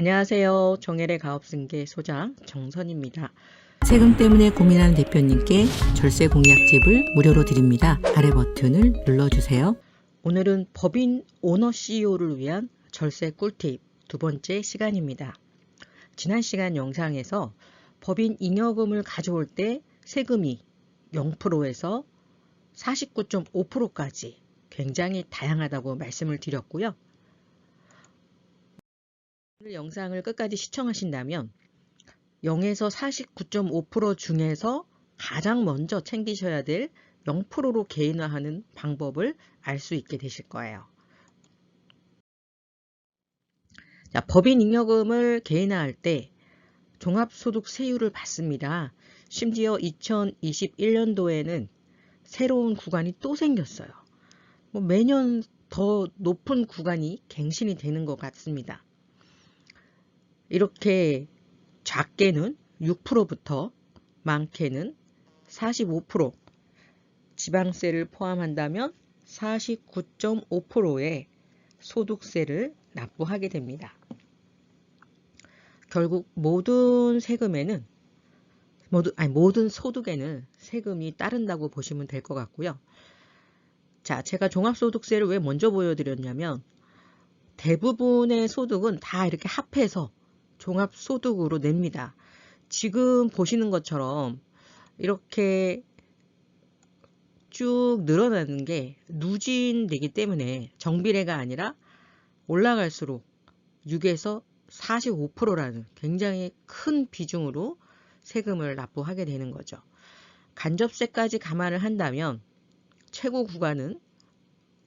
안녕하세요. 정혜의 가업승계 소장 정선입니다. 세금 때문에 고민하는 대표님께 절세 공약집을 무료로 드립니다. 아래 버튼을 눌러주세요. 오늘은 법인 오너 CEO를 위한 절세 꿀팁 두 번째 시간입니다. 지난 시간 영상에서 법인 잉여금을 가져올 때 세금이 0%에서 49.5%까지 굉장히 다양하다고 말씀을 드렸고요. 영상을 끝까지 시청하신다면 0에서 49.5% 중에서 가장 먼저 챙기셔야 될 0%로 개인화하는 방법을 알 수 있게 되실 거예요. 자, 법인 잉여금을 개인화할 때 종합소득세율을 받습니다. 심지어 2021년도에는 새로운 구간이 또 생겼어요. 뭐 매년 더 높은 구간이 갱신이 되는 것 같습니다. 이렇게 작게는 6%부터 많게는 45% 지방세를 포함한다면 49.5%의 소득세를 납부하게 됩니다. 결국 모든 세금에는 모든 아니 모든 소득에는 세금이 따른다고 보시면 될 것 같고요. 자, 제가 종합소득세를 왜 먼저 보여드렸냐면 대부분의 소득은 다 이렇게 합해서 종합소득으로 냅니다. 지금 보시는 것처럼 이렇게 쭉 늘어나는 게 누진되기 때문에 정비례가 아니라 올라갈수록 6에서 45%라는 굉장히 큰 비중으로 세금을 납부하게 되는 거죠. 간접세까지 감안을 한다면 최고 구간은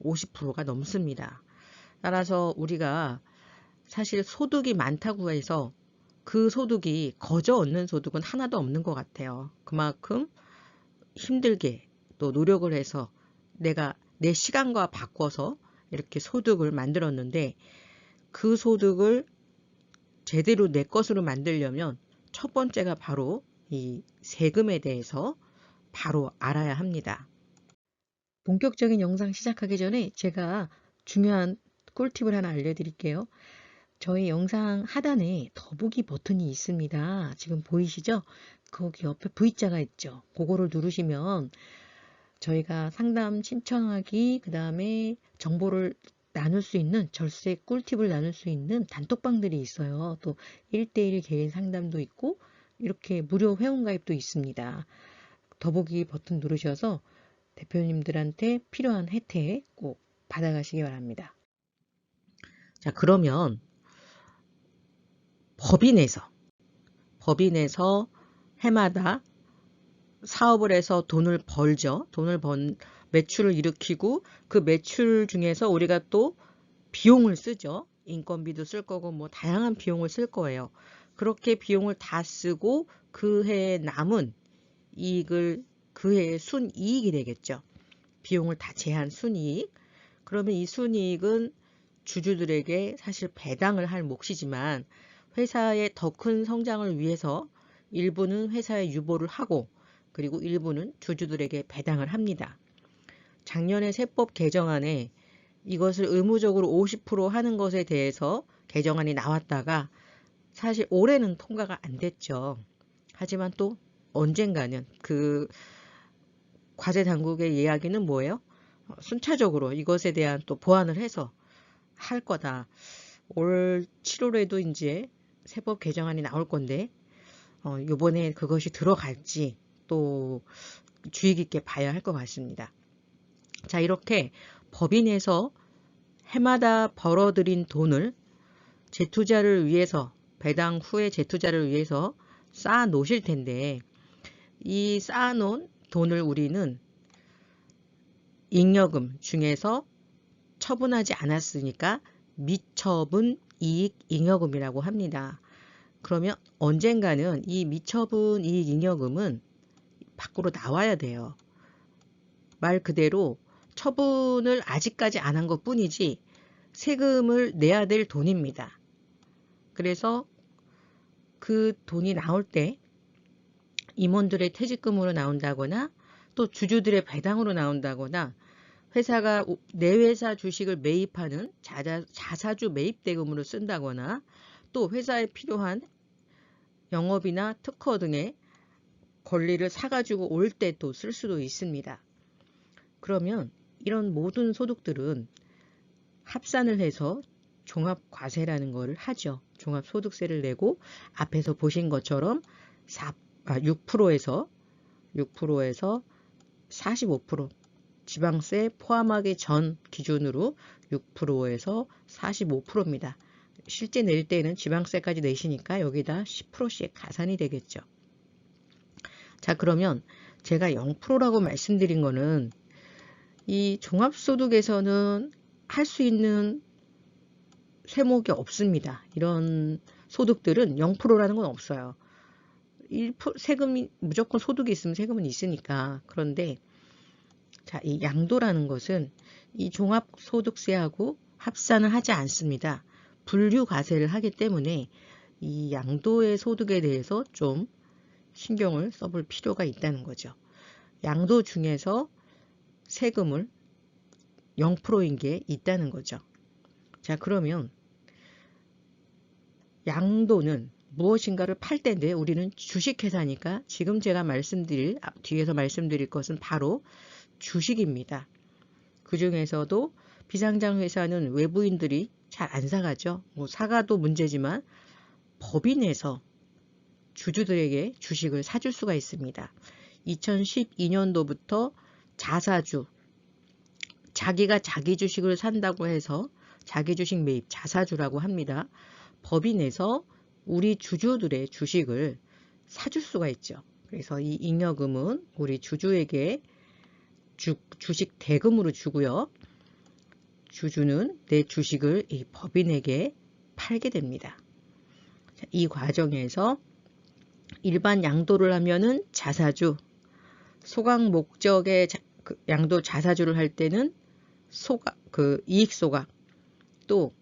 50%가 넘습니다. 따라서 우리가 사실 소득이 많다고 해서 그 소득이 거저 얻는 소득은 하나도 없는 것 같아요. 그만큼 힘들게 또 노력을 해서 내가 내 시간과 바꿔서 이렇게 소득을 만들었는데 그 소득을 제대로 내 것으로 만들려면 첫 번째가 바로 이 세금에 대해서 바로 알아야 합니다. 본격적인 영상 시작하기 전에 제가 중요한 꿀팁을 하나 알려드릴게요. 저희 영상 하단에 더보기 버튼이 있습니다. 지금 보이시죠? 거기 옆에 V자가 있죠. 그거를 누르시면 저희가 상담 신청하기, 그 다음에 정보를 나눌 수 있는 절세 꿀팁을 나눌 수 있는 단톡방들이 있어요. 또 1대1 개인 상담도 있고 이렇게 무료 회원가입도 있습니다. 더보기 버튼 누르셔서 대표님들한테 필요한 혜택 꼭 받아가시기 바랍니다. 자, 그러면 법인에서 법인에서 해마다 사업을 해서 돈을 벌죠. 돈을 번 매출을 일으키고 그 매출 중에서 우리가 또 비용을 쓰죠. 인건비도 쓸 거고 뭐 다양한 비용을 쓸 거예요. 그렇게 비용을 다 쓰고 그 해에 남은 이익을 그 해의 순이익이 되겠죠. 비용을 다 제한 순이익. 그러면 이 순이익은 주주들에게 사실 배당을 할 몫이지만 회사의 더 큰 성장을 위해서 일부는 회사에 유보를 하고 그리고 일부는 주주들에게 배당을 합니다. 작년에 세법 개정안에 이것을 의무적으로 50% 하는 것에 대해서 개정안이 나왔다가 사실 올해는 통과가 안 됐죠. 하지만 또 언젠가는 그 과제 당국의 이야기는 뭐예요? 순차적으로 이것에 대한 또 보완을 해서 할 거다. 올 7월에도 이제 세법 개정안이 나올 건데 어, 요번에 그것이 들어갈지 또 주의 깊게 봐야 할 것 같습니다. 자 이렇게 법인에서 해마다 벌어들인 돈을 재투자를 위해서 배당 후에 재투자를 위해서 쌓아 놓으실 텐데 이 쌓아 놓은 돈을 우리는 잉여금 중에서 처분하지 않았으니까 미처분 이익 잉여금이라고 합니다. 그러면 언젠가는 이 미처분 이익 잉여금은 밖으로 나와야 돼요. 말 그대로 처분을 아직까지 안 한 것 뿐이지 세금을 내야 될 돈입니다. 그래서 그 돈이 나올 때 임원들의 퇴직금으로 나온다거나 또 주주들의 배당으로 나온다거나 회사가 내 회사 주식을 매입하는 자사, 자사주 매입 대금으로 쓴다거나 또 회사에 필요한 영업이나 특허 등의 권리를 사가지고 올 때 또 쓸 수도 있습니다. 그러면 이런 모든 소득들은 합산을 해서 종합과세라는 것을 하죠. 종합소득세를 내고 앞에서 보신 것처럼 4, 아, 6%에서 6%에서 45% 지방세 포함하기 전 기준으로 6%에서 45%입니다. 실제 낼 때는 지방세까지 내시니까 여기다 10%씩 가산이 되겠죠. 자 그러면 제가 0%라고 말씀드린 거는 이 종합소득에서는 할 수 있는 세목이 없습니다. 이런 소득들은 0%라는 건 없어요. 1% 세금이 무조건 소득이 있으면 세금은 있으니까 그런데 자, 이 양도라는 것은 이 종합소득세하고 합산을 하지 않습니다. 분류과세를 하기 때문에 이 양도의 소득에 대해서 좀 신경을 써볼 필요가 있다는 거죠. 양도 중에서 세금을 0%인 게 있다는 거죠. 자, 그러면 양도는 무엇인가를 팔 때인데 우리는 주식회사니까 지금 제가 말씀드릴 뒤에서 말씀드릴 것은 바로 주식입니다. 그 중에서도 비상장 회사는 외부인들이 잘 안 사가죠. 뭐 사가도 문제지만 법인에서 주주들에게 주식을 사줄 수가 있습니다. 2012년도부터 자사주, 자기가 자기 주식을 산다고 해서 자기 주식 매입 자사주라고 합니다. 법인에서 우리 주주들의 주식을 사줄 수가 있죠. 그래서 이 잉여금은 우리 주주에게 주, 주식 대금으로 주고요. 주주는 내 주식을 이 법인에게 팔게 됩니다. 이 과정에서 일반 양도를 하면은 자사주, 소각 목적의 자, 그 양도 자사주를 할 때는 소각, 그 이익 소각, 또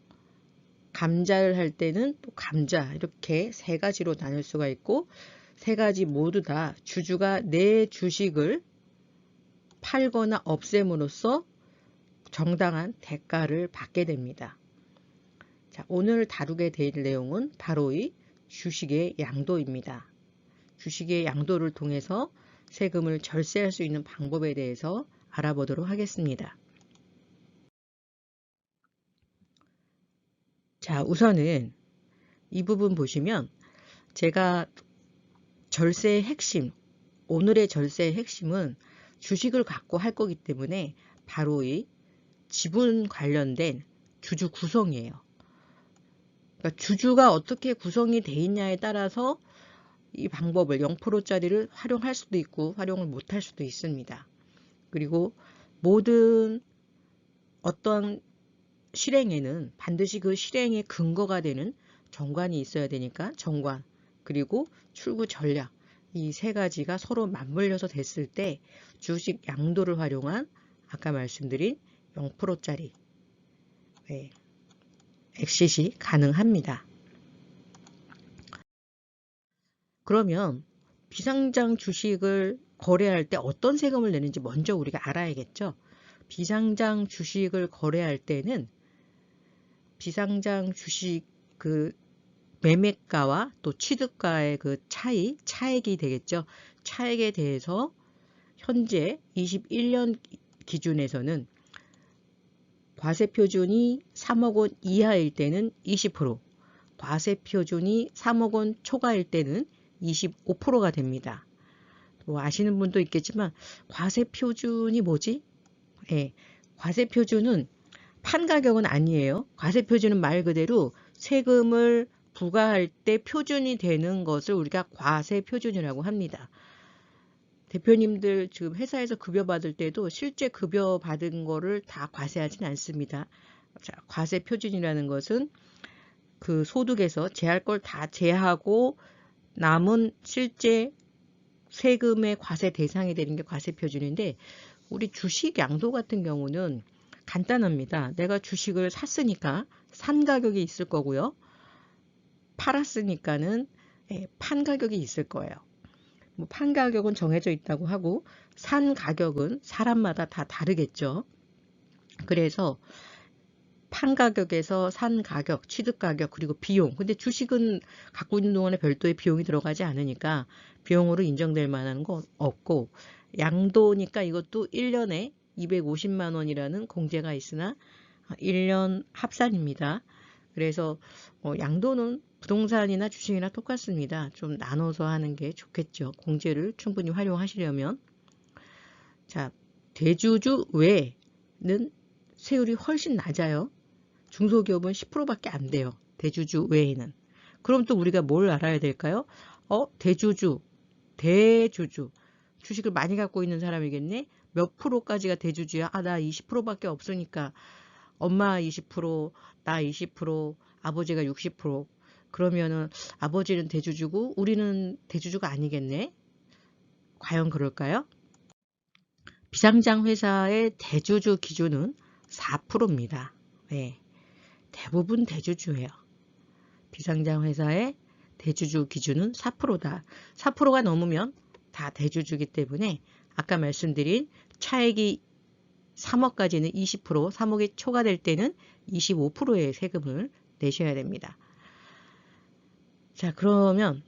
감자를 할 때는 또 감자 이렇게 세 가지로 나눌 수가 있고 세 가지 모두 다 주주가 내 주식을 팔거나 없앰으로써 정당한 대가를 받게 됩니다. 자, 오늘 다루게 될 내용은 바로 이 주식의 양도입니다. 주식의 양도를 통해서 세금을 절세할 수 있는 방법에 대해서 알아보도록 하겠습니다. 자, 우선은 이 부분 보시면 제가 절세의 핵심, 오늘의 절세의 핵심은 주식을 갖고 할 거기 때문에 바로 이 지분 관련된 주주 구성이에요. 그러니까 주주가 어떻게 구성이 돼 있냐에 따라서 이 방법을 0%짜리를 활용할 수도 있고 활용을 못할 수도 있습니다. 그리고 모든 어떤 실행에는 반드시 그 실행의 근거가 되는 정관이 있어야 되니까 정관 그리고 출구 전략 이 세 가지가 서로 맞물려서 됐을 때 주식 양도를 활용한 아까 말씀드린 0%짜리 네, 엑시시 가능합니다. 그러면 비상장 주식을 거래할 때 어떤 세금을 내는지 먼저 우리가 알아야겠죠. 비상장 주식을 거래할 때는 비상장 주식 그 매매가와 또 취득가의 그 차이, 차액이 되겠죠. 차액에 대해서 현재 21년 기준에서는 과세 표준이 3억 원 이하일 때는 20%, 과세 표준이 3억 원 초과일 때는 25%가 됩니다. 뭐 아시는 분도 있겠지만 과세 표준이 뭐지? 예, 네, 과세 표준은 판 가격은 아니에요. 과세 표준은 말 그대로 세금을 부과할 때 표준이 되는 것을 우리가 과세 표준이라고 합니다. 대표님들 지금 회사에서 급여 받을 때도 실제 급여 받은 거를 다 과세하진 않습니다. 자, 과세 표준이라는 것은 그 소득에서 제할 걸 다 제하고 남은 실제 세금의 과세 대상이 되는 게 과세 표준인데 우리 주식 양도 같은 경우는 간단합니다. 내가 주식을 샀으니까 산 가격이 있을 거고요. 팔았으니까는 예, 판 가격이 있을 거예요. 뭐판 가격은 정해져 있다고 하고 산 가격은 사람마다 다 다르겠죠. 그래서 판 가격에서 산 가격, 취득 가격, 그리고 비용. 근데 주식은 갖고 있는 동안에 별도의 비용이 들어가지 않으니까 비용으로 인정될 만한 건 없고 양도니까 이것도 1년에 250만 원이라는 공제가 있으나 1년 합산입니다. 그래서 어, 양도는 부동산이나 주식이나 똑같습니다. 좀 나눠서 하는 게 좋겠죠. 공제를 충분히 활용하시려면. 자, 대주주 외에는 세율이 훨씬 낮아요. 중소기업은 10%밖에 안 돼요. 대주주 외에는. 그럼 또 우리가 뭘 알아야 될까요? 어, 대주주, 대주주. 주식을 많이 갖고 있는 사람이겠네? 몇 프로까지가 대주주야? 아, 나 20%밖에 없으니까. 엄마 20%, 나 20%, 아버지가 60%. 그러면은 아버지는 대주주고 우리는 대주주가 아니겠네? 과연 그럴까요? 비상장 회사의 대주주 기준은 4%입니다. 네. 대부분 대주주예요. 비상장 회사의 대주주 기준은 4%다. 4%가 넘으면 다 대주주기 때문에 아까 말씀드린 차액이 3억까지는 20%, 3억이 초과될 때는 25%의 세금을 내셔야 됩니다. 자, 그러면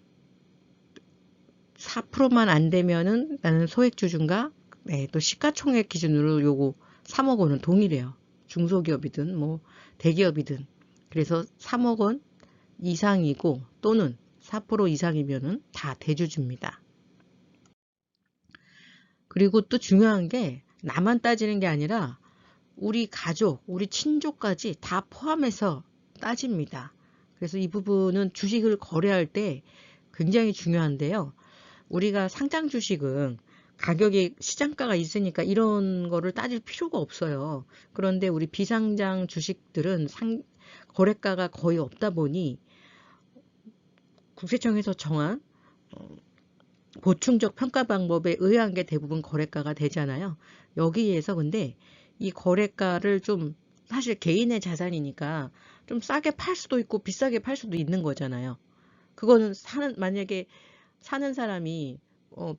4%만 안 되면은 나는 소액주주인가? 네, 또 시가총액 기준으로 요거 3억 원은 동일해요. 중소기업이든 뭐 대기업이든. 그래서 3억 원 이상이고 또는 4% 이상이면은 다 대주주입니다. 그리고 또 중요한 게 나만 따지는 게 아니라 우리 가족, 우리 친족까지 다 포함해서 따집니다. 그래서 이 부분은 주식을 거래할 때 굉장히 중요한데요. 우리가 상장 주식은 가격이 시장가가 있으니까 이런 거를 따질 필요가 없어요. 그런데 우리 비상장 주식들은 상, 거래가가 거의 없다 보니 국세청에서 정한 어, 보충적 평가 방법에 의한 게 대부분 거래가가 되잖아요. 여기에서 근데 이 거래가를 좀 사실 개인의 자산이니까 좀 싸게 팔 수도 있고 비싸게 팔 수도 있는 거잖아요. 그거는 사는 만약에 사는 사람이 어,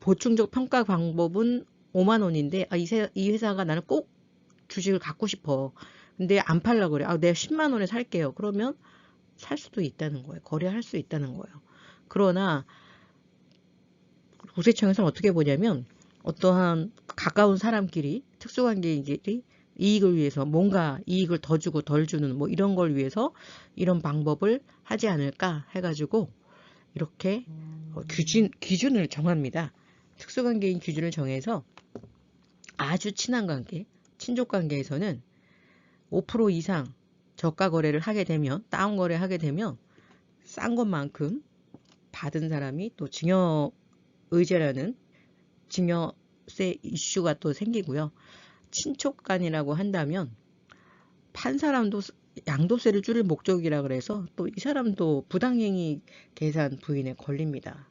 보충적 평가 방법은 5만 원인데 아, 이, 세, 이 회사가 나는 꼭 주식을 갖고 싶어. 근데 안 팔라 그래. 아, 내가 10만 원에 살게요. 그러면 살 수도 있다는 거예요. 거래할 수 있다는 거예요. 그러나 국세청에서는 어떻게 보냐면 어떠한 가까운 사람끼리 특수관계인끼리 이익을 위해서 뭔가 이익을 더 주고 덜 주는 뭐 이런 걸 위해서 이런 방법을 하지 않을까 해가지고 이렇게 어, 기준, 기준을 정합니다. 특수관계인 기준을 정해서 아주 친한 관계, 친족 관계에서는 5% 이상 저가 거래를 하게 되면 다운 거래 하게 되면 싼 것만큼 받은 사람이 또 증여 의제라는 증여세 이슈가 또 생기고요. 친촉간이라고 한다면 판 사람도 양도세를 줄일 목적이라 그래서 또 이 사람도 부당행위 계산 부인에 걸립니다.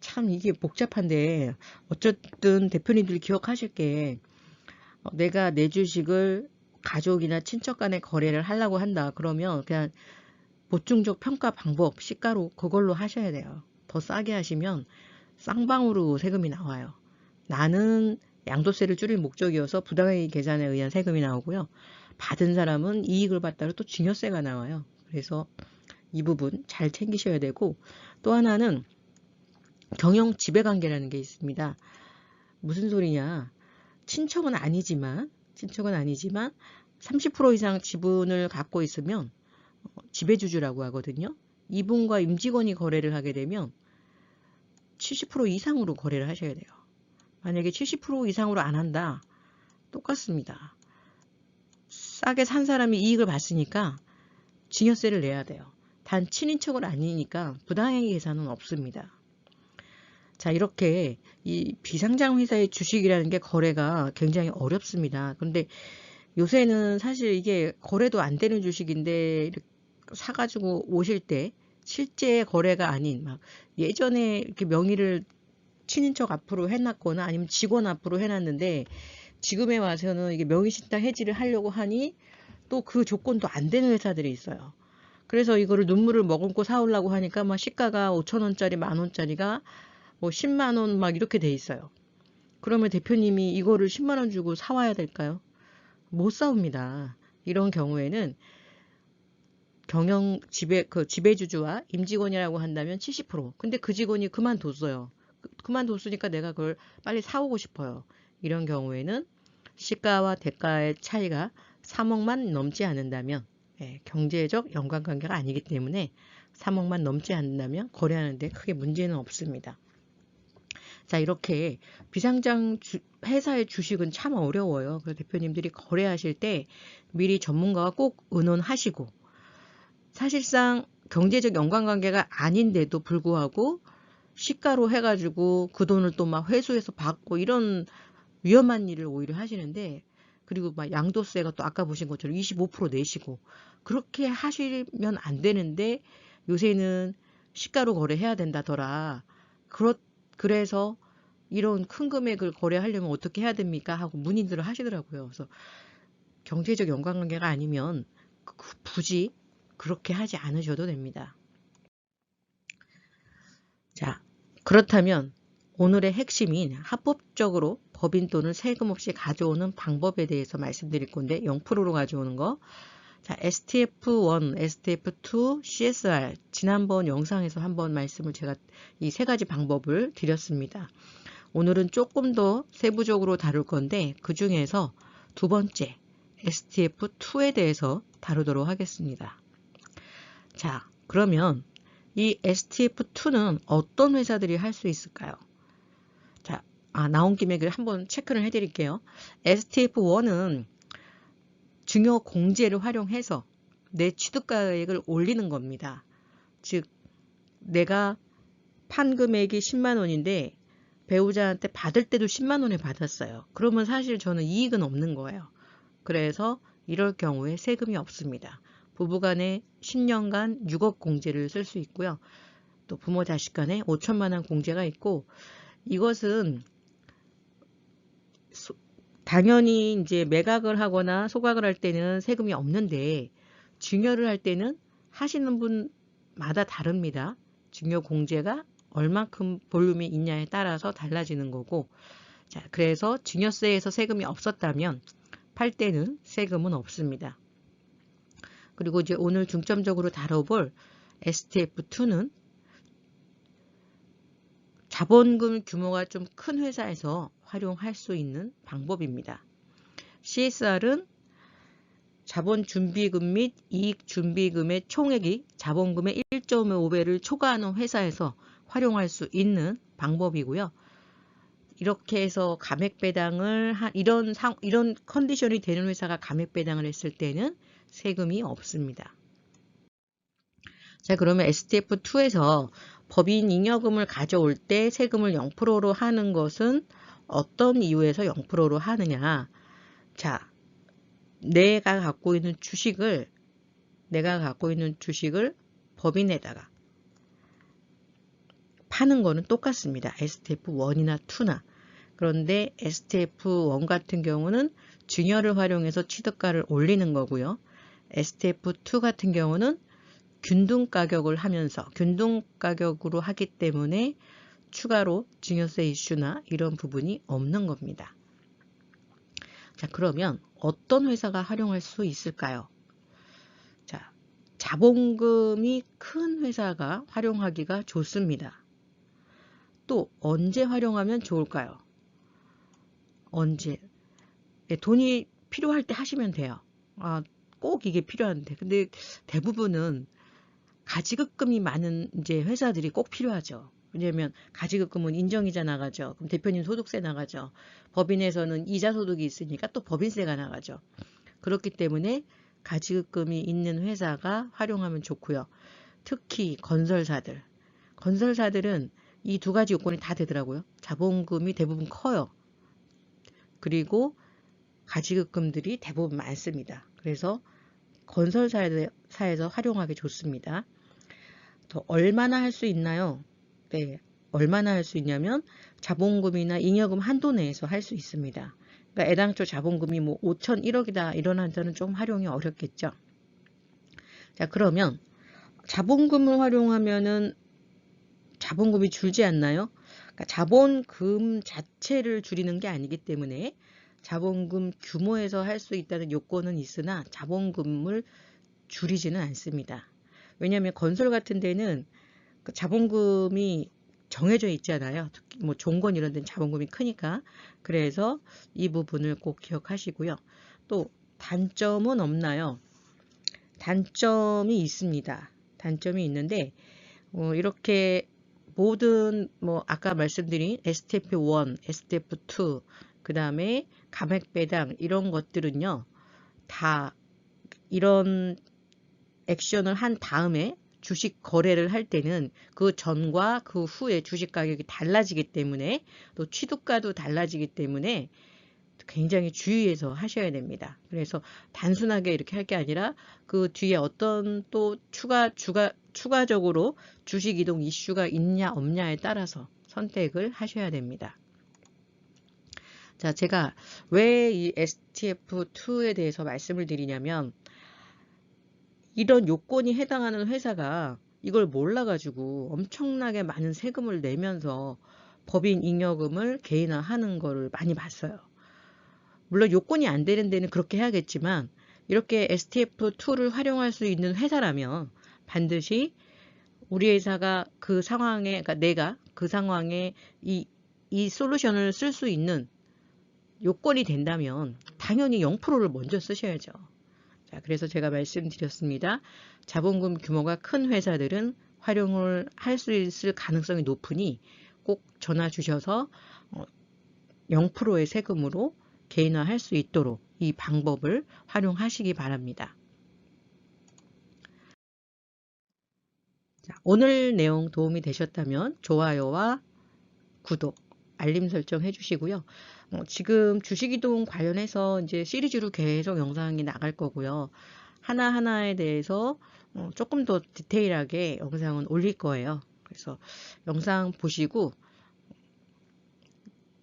참 이게 복잡한데 어쨌든 대표님들 기억하실 게 어, 내가 내 주식을 가족이나 친척 간에 거래를 하려고 한다. 그러면 그냥 보충적 평가 방법 시가로 그걸로 하셔야 돼요. 더 싸게 하시면 쌍방으로 세금이 나와요. 나는 양도세를 줄일 목적이어서 부당행위 계산에 의한 세금이 나오고요. 받은 사람은 이익을 받다가 또 증여세가 나와요. 그래서 이 부분 잘 챙기셔야 되고 또 하나는 경영 지배관계라는 게 있습니다. 무슨 소리냐? 친척은 아니지만 친척은 아니지만 30% 이상 지분을 갖고 있으면 어, 지배주주라고 하거든요. 이분과 임직원이 거래를 하게 되면 70% 이상으로 거래를 하셔야 돼요. 만약에 70% 이상으로 안 한다. 똑같습니다. 싸게 산 사람이 이익을 봤으니까 증여세를 내야 돼요. 단 친인척은 아니니까 부당행위 계산은 없습니다. 자 이렇게 이 비상장 회사의 주식이라는 게 거래가 굉장히 어렵습니다. 그런데 요새는 사실 이게 거래도 안 되는 주식인데 사가지고 오실 때 실제 거래가 아닌 막 예전에 이렇게 명의를 친인척 앞으로 해놨거나 아니면 직원 앞으로 해놨는데 지금에 와서는 이게 명의신탁 해지를 하려고 하니 또 그 조건도 안 되는 회사들이 있어요. 그래서 이거를 눈물을 머금고 사오려고 하니까 막 시가가 5천원짜리 만원짜리가 뭐 10만원 막 이렇게 돼 있어요. 그러면 대표님이 이거를 10만원 주고 사와야 될까요? 못 사옵니다. 이런 경우에는 경영 지배 그 지배주주와 임직원이라고 한다면 70%. 근데 그 직원이 그만뒀어요. 그- 그만뒀으니까 내가 그걸 빨리 사오고 싶어요. 이런 경우에는 시가와 대가의 차이가 3억만 넘지 않는다면 예, 경제적 연관관계가 아니기 때문에 3억만 넘지 않는다면 거래하는데 크게 문제는 없습니다. 자 이렇게 비상장 주- 회사의 주식은 참 어려워요. 그래서 대표님들이 거래하실 때 미리 전문가와 꼭 의논하시고 사실상 경제적 연관관계가 아닌데도 불구하고 시가로 해가지고 그 돈을 또 막 회수해서 받고 이런 위험한 일을 오히려 하시는데 그리고 막 양도세가 또 아까 보신 것처럼 25% 내시고 그렇게 하시면 안 되는데 요새는 시가로 거래해야 된다더라. 그렇 그래서 이런 큰 금액을 거래하려면 어떻게 해야 됩니까? 하고 문의들을 하시더라고요. 그래서 경제적 연관관계가 아니면 그- 굳이 그렇게 하지 않으셔도 됩니다. 자, 그렇다면 오늘의 핵심인 합법적으로 법인 돈을 세금 없이 가져오는 방법에 대해서 말씀드릴 건데 0%로 가져오는 거. 자, STF1, STF2, CSR 지난번 영상에서 한번 말씀을 제가 이 세 가지 방법을 드렸습니다. 오늘은 조금 더 세부적으로 다룰 건데 그 중에서 두 번째 STF2에 대해서 다루도록 하겠습니다. 자, 그러면 이 STF2는 어떤 회사들이 할 수 있을까요? 자, 아, 나온 김에 그 한번 체크를 해드릴게요. STF1은 중요 공제를 활용해서 내 취득가액을 올리는 겁니다. 즉, 내가 판 금액이 10만 원인데 배우자한테 받을 때도 10만 원을 받았어요. 그러면 사실 저는 이익은 없는 거예요. 그래서 이럴 경우에 세금이 없습니다. 부부간에 10년간 6억 공제를 쓸 수 있고요. 또 부모 자식 간에 5천만 원 공제가 있고 이것은 소- 당연히 이제 매각을 하거나 소각을 할 때는 세금이 없는데 증여를 할 때는 하시는 분마다 다릅니다. 증여 공제가 얼만큼 볼륨이 있냐에 따라서 달라지는 거고 자 그래서 증여세에서 세금이 없었다면 팔 때는 세금은 없습니다. 그리고 이제 오늘 중점적으로 다뤄볼 STF2는 자본금 규모가 좀 큰 회사에서 활용할 수 있는 방법입니다. CSR은 자본 준비금 및 이익 준비금의 총액이 자본금의 1.5배를 초과하는 회사에서 활용할 수 있는 방법이고요. 이렇게 해서 감액 배당을 한 이런 상 이런 컨디션이 되는 회사가 감액 배당을 했을 때는 세금이 없습니다. 자, 그러면 STF2에서 법인 잉여금을 가져올 때 세금을 0%로 하는 것은 어떤 이유에서 0%로 하느냐? 자, 내가 갖고 있는 주식을 내가 갖고 있는 주식을 법인에다가 파는 거는 똑같습니다. STF1이나 2나. 그런데 STF1 같은 경우는 증여를 활용해서 취득가를 올리는 거고요. STF2 같은 경우는 균등 가격을 하면서 균등 가격으로 하기 때문에 추가로 증여세 이슈나 이런 부분이 없는 겁니다. 자, 그러면 어떤 회사가 활용할 수 있을까요? 자, 자본금이 큰 회사가 활용하기가 좋습니다. 또 언제 활용하면 좋을까요? 언제? 네, 돈이 필요할 때 하시면 돼요. 아, 꼭 이게 필요한데. 근데 대부분은 가지급금이 많은 이제 회사들이 꼭 필요하죠. 왜냐하면 가지급금은 인정이자 나가죠. 그럼 대표님 소득세 나가죠. 법인에서는 이자 소득이 있으니까 또 법인세가 나가죠. 그렇기 때문에 가지급금이 있는 회사가 활용하면 좋고요. 특히 건설사들. 건설사들은 이 두 가지 요건이 다 되더라고요. 자본금이 대부분 커요. 그리고 가지급금들이 대부분 많습니다. 그래서 건설사에서 활용하기 좋습니다. 더 얼마나 할 수 있나요? 네, 얼마나 할 수 있냐면 자본금이나 잉여금 한도 내에서 할 수 있습니다. 그러니까 애당초 자본금이 뭐 5천 1억이다 이런 한자는 좀 활용이 어렵겠죠. 자 그러면 자본금을 활용하면은 자본금이 줄지 않나요? 그러니까 자본금 자체를 줄이는 게 아니기 때문에 자본금 규모에서 할 수 있다는 요건은 있으나 자본금을 줄이지는 않습니다. 왜냐하면 건설 같은 데는 그 자본금이 정해져 있잖아요. 특히 뭐 종건 이런 데는 자본금이 크니까. 그래서 이 부분을 꼭 기억하시고요. 또 단점은 없나요? 단점이 있습니다. 단점이 있는데 어, 이렇게 모든 뭐 아까 말씀드린 STF1, STF2, 그 다음에 감액 배당 이런 것들은요 다 이런 액션을 한 다음에 주식 거래를 할 때는 그 전과 그 후에 주식 가격이 달라지기 때문에 또 취득가도 달라지기 때문에 굉장히 주의해서 하셔야 됩니다. 그래서 단순하게 이렇게 할 게 아니라 그 뒤에 어떤 또 추가 추가 추가적으로 주식 이동 이슈가 있냐 없냐에 따라서 선택을 하셔야 됩니다. 자, 제가 왜 이 STF2에 대해서 말씀을 드리냐면 이런 요건이 해당하는 회사가 이걸 몰라가지고 엄청나게 많은 세금을 내면서 법인 잉여금을 개인화하는 거를 많이 봤어요. 물론 요건이 안 되는 데는 그렇게 해야겠지만 이렇게 STF2를 활용할 수 있는 회사라면 반드시 우리 회사가 그 상황에, 그러니까 내가 그 상황에 이, 이 솔루션을 쓸 수 있는 요건이 된다면 당연히 0%를 먼저 쓰셔야죠. 자, 그래서 제가 말씀드렸습니다. 자본금 규모가 큰 회사들은 활용을 할 수 있을 가능성이 높으니 꼭 전화 주셔서 0%의 세금으로 개인화할 수 있도록 이 방법을 활용하시기 바랍니다. 자, 오늘 내용 도움이 되셨다면 좋아요와 구독, 알림 설정 해주시고요. 어, 지금 주식이동 관련해서 이제 시리즈로 계속 영상이 나갈 거고요. 하나하나에 대해서 어, 조금 더 디테일하게 영상은 올릴 거예요. 그래서 영상 보시고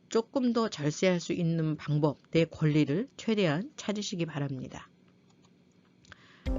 조금 더 절세할 수 있는 방법, 내 권리를 최대한 찾으시기 바랍니다.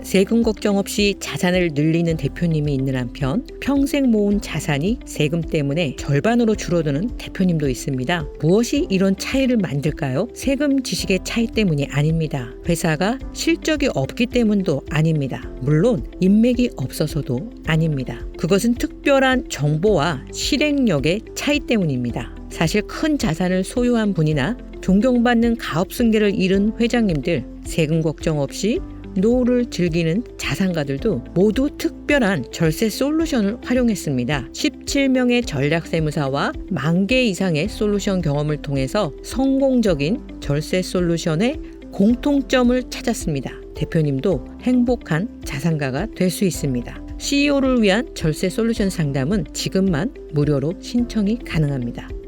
세금 걱정 없이 자산을 늘리는 대표님이 있는 한편 평생 모은 자산이 세금 때문에 절반으로 줄어드는 대표님도 있습니다. 무엇이 이런 차이를 만들까요? 세금 지식의 차이 때문이 아닙니다. 회사가 실적이 없기 때문도 아닙니다. 물론 인맥이 없어서도 아닙니다. 그것은 특별한 정보와 실행력의 차이 때문입니다. 사실 큰 자산을 소유한 분이나 존경받는 가업 승계를 잃은 회장님들 세금 걱정 없이 노후를 즐기는 자산가들도 모두 특별한 절세 솔루션을 활용했습니다. 17명의 전략세무사와 만 개 이상의 솔루션 경험을 통해서 성공적인 절세 솔루션의 공통점을 찾았습니다. 대표님도 행복한 자산가가 될 수 있습니다. CEO를 위한 절세 솔루션 상담은 지금만 무료로 신청이 가능합니다.